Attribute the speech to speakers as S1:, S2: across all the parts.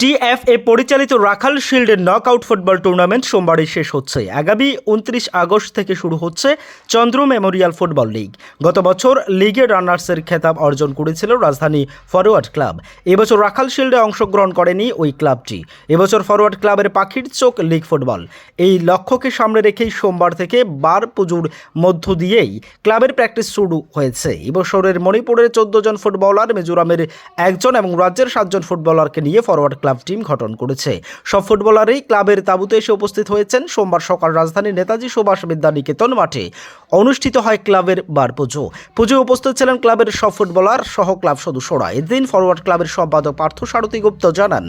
S1: TFA পরিচালিত রাখাল শিল্ডের knockout football tournament সোমবারই শেষ হচ্ছে। আগামী উনত্রিশ আগস্ট থেকে শুরু হচ্ছে চন্দ্র মেমোরিয়াল ফুটবল লিগ। গত বছর লিগের রানার্সের খেতাব অর্জন করেছিল রাজধানী ফরওয়ার্ড ক্লাব। এবছর রাখাল শিল্ডে অংশগ্রহণ করেনি ওই ক্লাবটি। এবছর ফরওয়ার্ড ক্লাবের পাখির চোখ লিগ ফুটবল। এই লক্ষ্যকে সামনে রেখেই সোমবার থেকে বার পুজোর মধ্য দিয়েই ক্লাবের প্র্যাকটিস শুরু হয়েছে। এবছরের মণিপুরের চোদ্দ জন ফুটবলার, মিজোরামের একজন এবং রাজ্যের সাতজন ফুটবলারকে নিয়ে ফরওয়ার্ড ক্লাব টিম গঠন করেছে। সব ফুটবলারই ক্লাবের তাঁবুতে এসে উপস্থিত হয়েছেন। সোমবার সকাল রাজধানীর নেতাজি সুভাষ বিদ্যা নিকেতন মাঠে অনুষ্ঠিত হয় ক্লাবের বার পুজো। পুজোয় উপস্থিত ছিলেন ক্লাবের সব ফুটবলার সহ ক্লাব সদস্যরা। এদিন ফরওয়ার্ড ক্লাবের সম্পাদক পার্থ সারথী গুপ্ত জানান,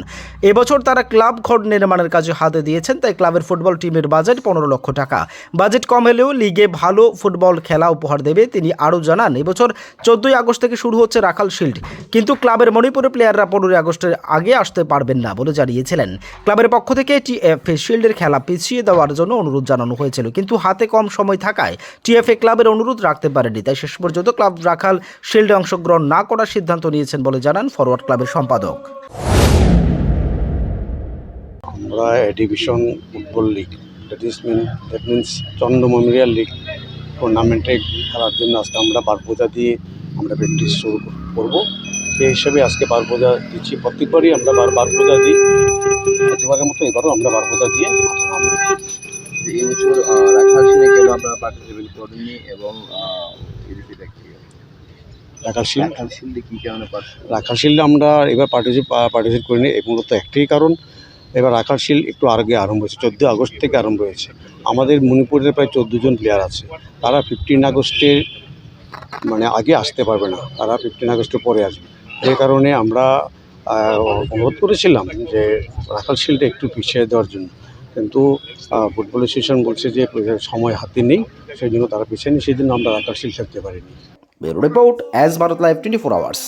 S1: এবছর তারা ক্লাব ঘর নির্মাণের কাজে হাতে দিয়েছেন, তাই ক্লাবের ফুটবল টিমের বাজেট পনেরো লক্ষ টাকা। বাজেট কম হলেও লিগে ভালো ফুটবল খেলা উপহার দেবে। তিনি আরও জানান, এবছর চোদ্দই আগস্ট থেকে শুরু হচ্ছে রাখাল শিল্ড। কিন্তু ক্লাবের মণিপুরের প্লেয়াররা পনেরোই আগস্টের আগে আসতে পারবেন না বলে জানিয়েছিলেন। ক্লাবের পক্ষ থেকে টিএফএ শিল্ডের খেলা পিছিয়ে দেওয়ার জন্য অনুরোধ জানানো হয়েছিল, কিন্তু হাতে কম সময় থাকায় টিএফএ ক্লাবের অনুরোধ রাখতে পারেনি, তাই শেষ পর্যন্ত ক্লাব রাখাল শিল্ডে অংশগ্রহণ না করার সিদ্ধান্ত নিয়েছেন বলে জানান ফরওয়ার্ড ক্লাবের সম্পাদক।
S2: আমরা division football league that mean that means Chandra memorial league টুর্নামেন্টে খেলার জন্য আজকে আমরা বারপূজা দিয়ে আমরা প্র্যাকটিস শুরু করব। সেই হিসেবে আজকে বারপূজা দিচ্ছি। প্রত্যেকবারই আমরা বার বারপূজা দিই। প্রতিবারের মতো এবারও আমরা বারপূজা দিয়ে মাঠে
S3: এই বছর রাখাল সিনে কেন আপনারা পার্টিসিপেট করেননি এবং
S2: শিল্ডে আমরা এবার পার্টিসিপেট পার্টিসিপেট করিনি। এই মূলত একটাই কারণ এবার রাখাল শিল্ড একটু আগে আরম্ভ হয়েছে। চোদ্দোই আগস্ট থেকে আরম্ভ হয়েছে। আমাদের মণিপুরের প্রায় চোদ্দ জন প্লেয়ার আছে। তারা ফিফটিন আগস্টের মানে আগে আসতে পারবে না। তারা ফিফটিন আগস্টের পরে আসবে। যে কারণে আমরা অনুরোধ করেছিলাম যে রাখাল শিলটা একটু পিছিয়ে দেওয়ার জন্য। কিন্তু ফুটবল অ্যাসোসিয়েশন বলছে যে সময় হাতে নেই, সেই জন্য তারা পিছিয়ে নেই, সেই জন্য আমরা রাখাল শিল খেলতে পারিনি।
S1: Report as Bharat live twenty four hours.